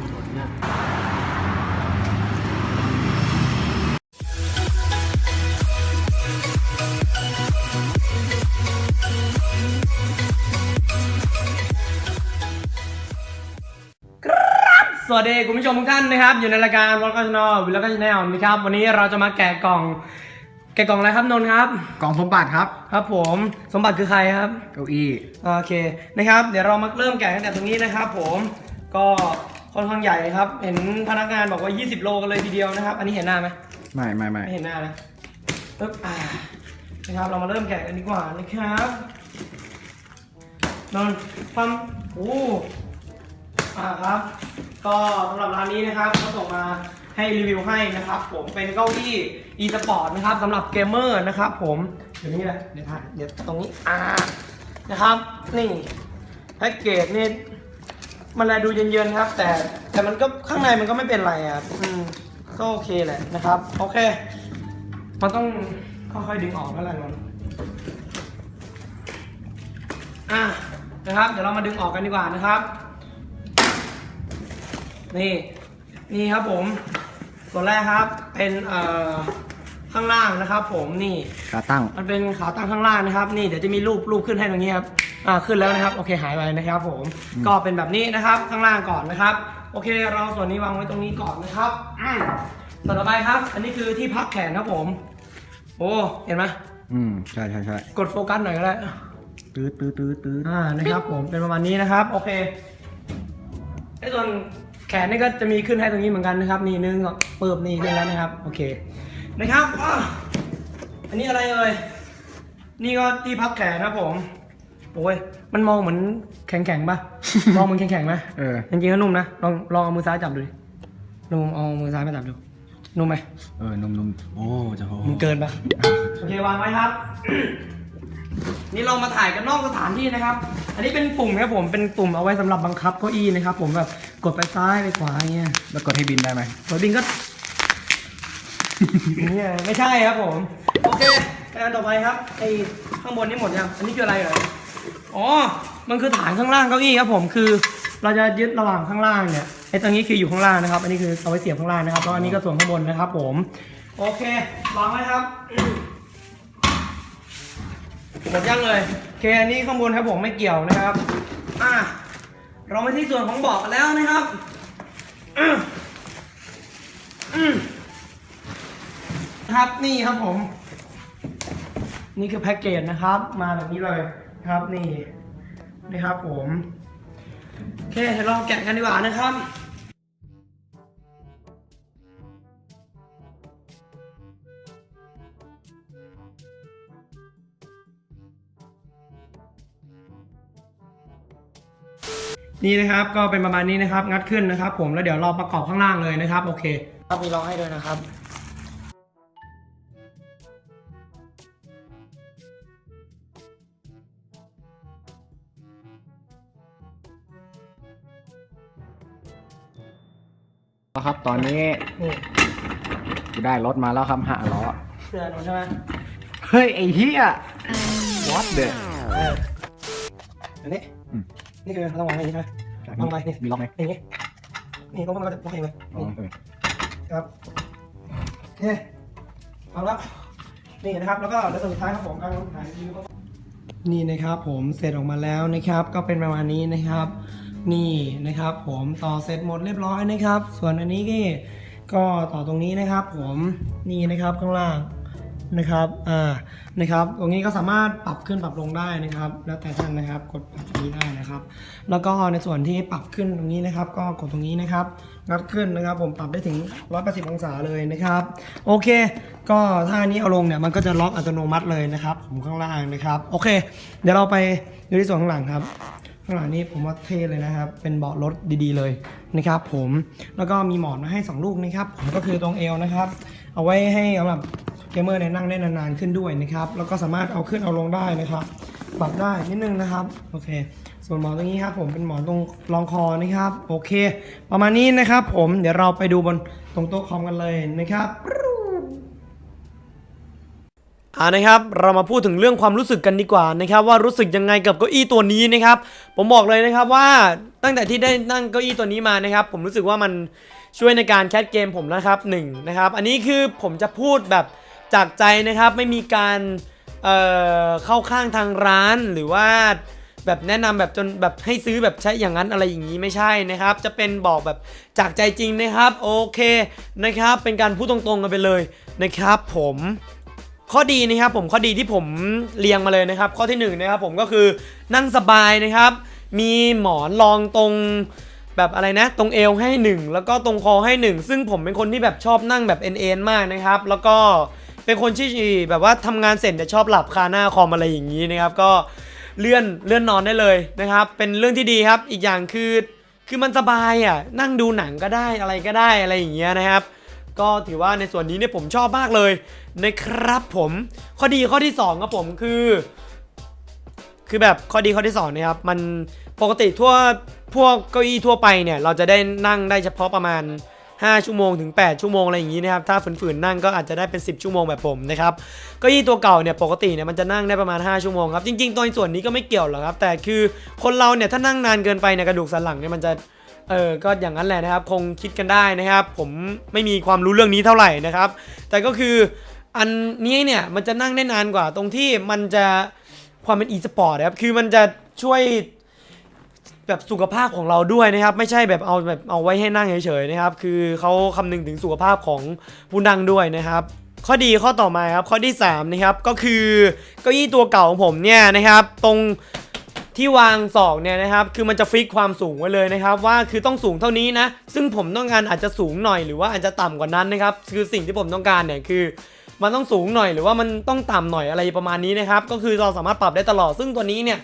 กันชนเนี่ยสวัสดีคุณผู้ชมทุกท่านนะครับ อยู่ในรายการวอลกัสนอวิลล์กัสแนลนะครับ วันนี้เราจะมาแกะกล่อง แกะกล่องอะไรครับนนท์ครับ กล่องสมบัติครับครับผมสมบัติคือใครครับ เก้าอี้โอเคนะครับ เดี๋ยวเรามาเริ่มแกะตั้งแต่ตรงนี้นะครับ ผมก็ ค่อนข้างใหญ่ครับ เห็นพนักงานบอกว่า 20 โลกันเลยทีเดียวนะครับ อันนี้เห็นหน้าไหมไม่ไม่ไม่ไม่เห็นหน้านะปึ๊บอ่านะครับเรามาเริ่มแกะกันดีกว่านะครับนนท์ปั๊มโอ้อ่าครับ ก็สำหรับร้านนี้นะครับเขาส่งมาให้รีวิวให้นะครับ ผมเป็นเก้าอี้ e sport นะครับสำหรับเกมเมอร์นะครับ ผมเดี๋ยวนี้แหละเดี๋ยวถ่ายเดี๋ยวตรงนี้อ่านะครับ นี่แพ็กเกจนี่ มันแลดูเย็นๆครับ แต่แต่มันก็ข้างในมันก็ไม่เป็นไรอะอืมก็โอเคแหละนะครับโอเค มันต้องค่อยๆดึงออกแล้วแหละนนท์อะนะครับเดี๋ยวเรามาดึงออกกันดีกว่านะครับ นี่นี่ครับผมส่วนแรกครับเป็นเอ่อ ข้างล่างนะครับ ผมนี่ขาตั้ง มันเป็นขาตั้งข้างล่างนะครับ นี่เดี๋ยวจะมีรูปรูปขึ้นให้ตรงนี้ครับอ่าขึ้นแล้วนะครับโอเคหายไปนะครับ ผมก็เป็นแบบนี้นะครับข้างล่างก่อนนะครับ โอเค เราส่วนนี้วางไว้ตรงนี้ก่อนนะครับอืมส่วนต่อไปครับ อันนี้คือที่พักแขนครับผม โอ้เห็นไหมอืมใช่ใช่ใช่กดโฟกัสหน่อยก็ได้ตื้อตื้อตื้อตื้ออ่านะครับ ผมเป็นประมาณนี้นะครับ โอเคไอ้ส่วนแขนนี่ก็จะมีขึ้นให้ตรงนี้เหมือนกันนะครับ นี่นึงก็เปิบนี่ขึ้นแล้วนะครับ โอเค นะครับอะอันนี้อะไรเอ่ย นี่ก็ที่พับแขนครับผม โอ้ย มันมองเหมือนแข็งแข็งๆปะ มองเหมือนแข็งแข็งๆไหมเออ จริงๆก็นุ่มนะ ลองลองเอามือซ้ายจับดูดิลองเอามือซ้ายมาจับดู นุ่มไหมเออนุ่มนุ่มโอ้จะโหมันเกินปะโอเควางไว้ครับ นี่เรามาถ่ายกันนอกสถานที่นะครับ อันนี้เป็นปุ่มครับผม เป็นปุ่มเอาไว้สำหรับบังคับเก้าอี้นะครับ ผมแบบกดไปซ้ายไปขวาอย่างเงี้ย แล้วกดให้บินได้ไหมกดบินก็ เนี่ยไม่ใช่ครับผม โอเคไปอันต่อไปครับไอ้ข้างบนนี่หมดยังอันนี้คืออะไรเหรออ๋อ มันคือฐานข้างล่างเก้าอี้ครับผมคือเราจะยึดระหว่างข้างล่างเนี่ยไอ้ตรงนี้คืออยู่ข้างล่างนะครับ อันนี้คือเอาไว้เสียบข้างล่างนะครับแล้วอันนี้ก็ส่วนข้างบนนะครับ ผม โอเควางไว้ครับหมดยังเลยโอเคอันนี้ข้างบนครับผมไม่เกี่ยวนะครับอะเรามาที่ส่วนของเบอกกันแล้วนะครับอืมอืม ครับนี่ครับผม นี่คือแพ็กเกจนะครับ มาแบบนี้เลยครับนี่นี่ครับผมโอเคเดี๋ยวเราแกะกันดีกว่านะครับนี่นะครับก็เป็นประมาณนี้นะครับ งัดขึ้นนะครับ ผมแล้วเดี๋ยวเราประกอบข้างล่างเลยนะครับ โอเคครับมีรองให้ด้วยนะครับ แล้วครับ ตอนนี้นี่กูได้รถมาแล้วครับห้าล้อ เสื้อหนูใช่ไหมเฮ้ย ไอ้เหี้ย what the เอออันนี้อืม นี่คือเราวางไว้อย่างนี้ใช่ไหมวางไปนี่มีล็อกไหมอย่างนี้ นี่ลงมันก็จะล็อกเองเลยอ๋อนี่เออครับโอเคเอาละนี่นะครับ แล้วก็เดี๋ยวสุดท้ายครับผมการถ่ายรีวิวก็นี่นะครับผมเสร็จออกมาแล้วนะครับ ก็เป็นประมาณนี้นะครับ นี่นะครับ ผมต่อเสร็จหมดเรียบร้อยนะครับ ส่วนอันนี้ก็ก็ต่อตรงนี้นะครับ ผมนี่นะครับข้างล่างนะครับอ่านะครับ ตรงนี้ก็สามารถปรับขึ้นปรับลงได้นะครับ แล้วแต่ท่านนะครับกดปรับตรงนี้ได้นะครับ แล้วก็ในส่วนที่ปรับขึ้นตรงนี้นะครับ ก็กดตรงนี้นะครับงัดขึ้นนะครับ ผมปรับได้ถึง 180 องศาเลยนะครับ โอเค ก็ถ้าอันนี้เอาลงเนี่ยมันก็จะล็อกอัตโนมัติเลยนะครับ ผมข้างล่างนะครับ โอเค เดี๋ยวเราไปดูที่ส่วนข้างหลังครับ ข้างหลังนี้ผมว่าเท่เลยนะครับ เป็นเบาะรถดีๆเลยนะครับ ผมแล้วก็มีหมอนมาให้ 2 ลูกนะครับ ผมก็คือตรงเอวนะครับ เอาไว้ให้สำหรับเกมเมอร์เนี่ยนั่งได้นานๆขึ้นด้วยนะครับ แล้วก็สามารถเอาขึ้นเอาลงได้นะครับปรับได้นิดนึงนะครับโอเค ส่วนหมอนตรงนี้ครับ ผมเป็นหมอนตรงรองคอนะครับ โอเค ประมาณนี้นะครับ ผมเดี๋ยวเราไปดูบนตรงโต๊ะคอมกันเลยนะครับ อ่านะครับเรามาพูดถึงเรื่องความรู้สึกกันดีกว่านะครับว่ารู้สึกยังไงกับเก้าอี้ตัวนี้นะครับผมบอกเลยนะครับว่าตั้งแต่ที่ได้นั่งเก้าอี้ตัวนี้มานะครับ ผมรู้สึกว่ามันช่วยในการแคสเกมผมนะครับหนึ่งนะครับอันนี้คือผมจะพูดแบบจากใจนะครับไม่มีการเอ่อเข้าข้างทางร้านหรือว่าแบบแนะนำแบบจนแบบให้ซื้อแบบใช้อย่างนั้นอะไรอย่างนี้ไม่ใช่นะครับ จะเป็นบอกแบบจากใจจริงนะครับโอเคนะครับเป็นการพูดตรงๆกันไปเลยนะครับผม ข้อดีนะครับผมข้อดีที่ผมเรียงมาเลยนะครับ ข้อที่หนึ่งนะครับผมก็คือนั่งสบายนะครับ มีหมอนรองตรงแบบอะไรนะ ตรงเอวให้หนึ่งแล้วก็ตรงคอให้หนึ่งซึ่งผมเป็นคนที่แบบชอบนั่งแบบเอ็นๆมากนะครับ แล้วก็เป็นคนที่แบบว่าทำงานเสร็จจะชอบหลับคาหน้าคอมอะไรอย่างนี้นะครับ ก็เลื่อนเลื่อนนอนได้เลยนะครับ เป็นเรื่องที่ดีครับอีกอย่างคือคือมันสบายอะนั่งดูหนังก็ได้อะไรก็ได้อะไรอย่างเงี้ยนะครับ ก็ถือว่าในส่วนนี้เนี่ยผมชอบมากเลยนะครับผมข้อดีข้อที่2ครับผมคือ คือแบบข้อดีข้อที่2นะครับมันปกติทั่วพวกเก้าอี้ทั่วไปเนี่ยเราจะได้นั่งได้เฉพาะประมาณ 5 ชั่วโมงถึง 8 ชั่วโมงอะไรอย่างนี้นะครับถ้าฝืนๆนั่งก็อาจจะได้เป็น 10 ชั่วโมงแบบผมนะครับเก้าอี้ตัวเก่าเนี่ยปกติเนี่ยมันจะนั่งได้ประมาณ 5 ชั่วโมงครับจริงๆตัวส่วนนี้ก็ไม่เกี่ยวหรอกครับแต่คือคนเราเนี่ยถ้านั่งนานเกินไปเนี่ยกระดูกสันหลังเนี่ยมันจะ เออก็อย่างนั้นแหละนะครับ คงคิดกันได้นะครับ ผมไม่มีความรู้เรื่องนี้เท่าไหร่นะครับ แต่ก็คืออันนี้เนี่ยมันจะนั่งได้นานกว่า ตรงที่มันจะความเป็นอีสปอร์ตนะครับคือมันจะช่วยแบบสุขภาพของเราด้วยนะครับ ไม่ใช่แบบเอาแบบเอาไว้ให้นั่งเฉยๆนะครับ คือเขาคำนึงถึงสุขภาพของผู้นั่งด้วยนะครับ ข้อดีข้อต่อมาครับข้อที่สามนะครับก็คือเก้าอี้ตัวเก่าของผมเนี่ยนะครับ ตรง ที่วางศอกเนี่ยนะครับคือมันจะฟิกความสูงไว้เลยนะครับว่าคือต้องสูงเท่านี้นะซึ่งผมต้องการอาจจะสูงหน่อยหรือว่าอาจจะต่ำกว่านั้นนะครับคือสิ่งที่ผมต้องการเนี่ยคือมันต้องสูงหน่อยหรือว่ามันต้องต่ำหน่อยอะไรประมาณนี้นะครับก็คือเราสามารถปรับได้ตลอด ซึ่งตัวนี้เนี่ย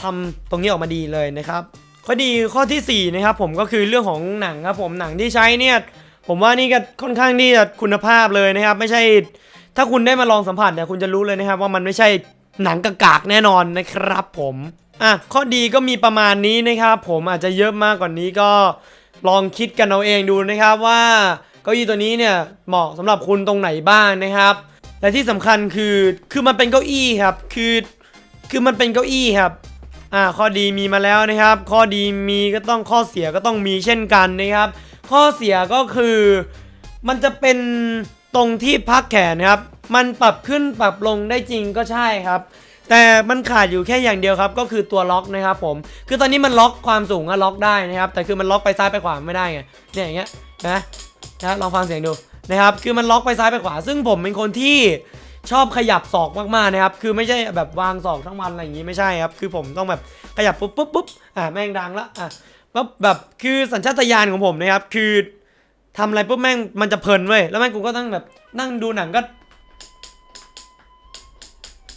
ทำตรงนี้ออกมาดีเลยนะครับข้อดีข้อทีสี่4นะครับผมก็คือเรื่องของหนังครับผมหนังที่ใช้เนี่ยผมว่านี่ก็ค่อนข้างที่จะคุณภาพเลยนะครับ ไม่ใช่ ถ้าคุณได้มาลองสัมผัสเนี่ยคุณจะรู้เลยนะครับว่ามันไม่ใช่หนังกากากๆแน่นอนนะครับผม อะข้อดีก็มีประมาณนี้นะครับ ผมอาจจะเยอะมากกว่านี้ก็ลองคิดกันเอาเองดูนะครับว่าเก้าอี้ตัวนี้เนี่ยเหมาะสำหรับคุณตรงไหนบ้างนะครับ และที่สำคัญคือคือมันเป็นเก้าอี้ครับ คือคือมันเป็นเก้าอี้ครับอ่าข้อดีมีมาแล้วนะครับ ข้อดีมีก็ต้องข้อเสียก็ต้องมีเช่นกันนะครับ ข้อเสียก็คือมันจะเป็นตรงที่พักแขนครับ มันปรับขึ้นปรับลงได้จริงก็ใช่ครับ แต่มันขาดอยู่แค่อย่างเดียวครับ ก็คือตัวล็อกนะครับผม คือตอนนี้มันล็อกความสูงอะล็อกได้นะครับ แต่คือมันล็อกไปซ้ายไปขวาไม่ได้ไง เนี่ยอย่างเงี้ยนะนะลองฟังเสียงดูนะครับ คือมันล็อกไปซ้ายไปขวา ซึ่งผมเป็นคนที่ชอบขยับศอกมากๆนะครับ คือไม่ใช่แบบวางศอกทั้งวันอะไรอย่างนี้ไม่ใช่ครับ คือผมต้องแบบขยับปุ๊บปุ๊บปุ๊บอ่าแม่งดังละอะปุ๊บแบบคือสัญชาตญาณของผมนะครับ คือทำอะไรปุ๊บแม่งมันจะเพลินเว้ย แล้วแม่งกูก็ต้องแบบนั่งดูหนังก็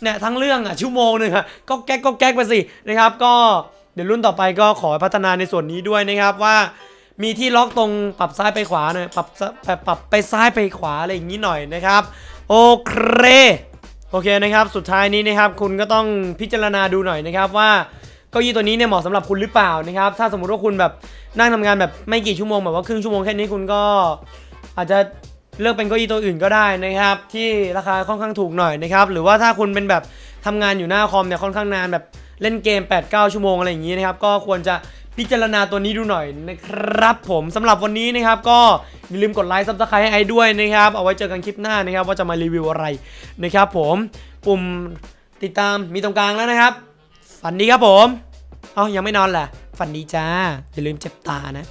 เนี่ยทั้งเรื่องอะชั่วโมงหนึ่งอะก็แก๊กก็แก๊กไปสินะครับ ก็เดี๋ยวรุ่นต่อไปก็ขอพัฒนาในส่วนนี้ด้วยนะครับว่ามีที่ล็อกตรงปรับซ้ายไปขวาหน่อยปรับปรับปรับไปซ้ายไปขวาอะไรอย่างนี้หน่อยนะครับ โอเคโอเคนะครับ สุดท้ายนี้นะครับ คุณก็ต้องพิจารณาดูหน่อยนะครับว่าเก้าอี้ตัวนี้เนี่ยเหมาะสำหรับคุณหรือเปล่านะครับ ถ้าสมมุติว่าคุณแบบนั่งทำงานแบบไม่กี่ชั่วโมงแบบว่าครึ่งชั่วโมงแค่นี้คุณก็อาจจะ เลือกเป็นเก้าอี้ตัวอื่นก็ได้นะครับ ที่ราคาค่อนข้างถูกหน่อยนะครับหรือว่าถ้าคุณเป็นแบบทำงานอยู่หน้าคอมเนี่ยค่อนข้างนานแบบเล่นเกม 8-9 ชั่วโมงอะไรอย่างนี้นะครับก็ควรจะพิจารณาตัวนี้ดูหน่อยนะครับผมสำหรับวันนี้นะครับก็อย่าลืมกดไลค์ซับสไครต์ให้ไอ้ด้วยนะครับ เอาไว้เจอกันคลิปหน้านะครับ ว่าจะมารีวิวอะไรนะครับผมปุ่มติดตามมีตรงกลางแล้วนะครับ ฝันดีครับผม เอายังไม่นอนแหละฝันดีจ้า อย่าลืมเจ็บตานะ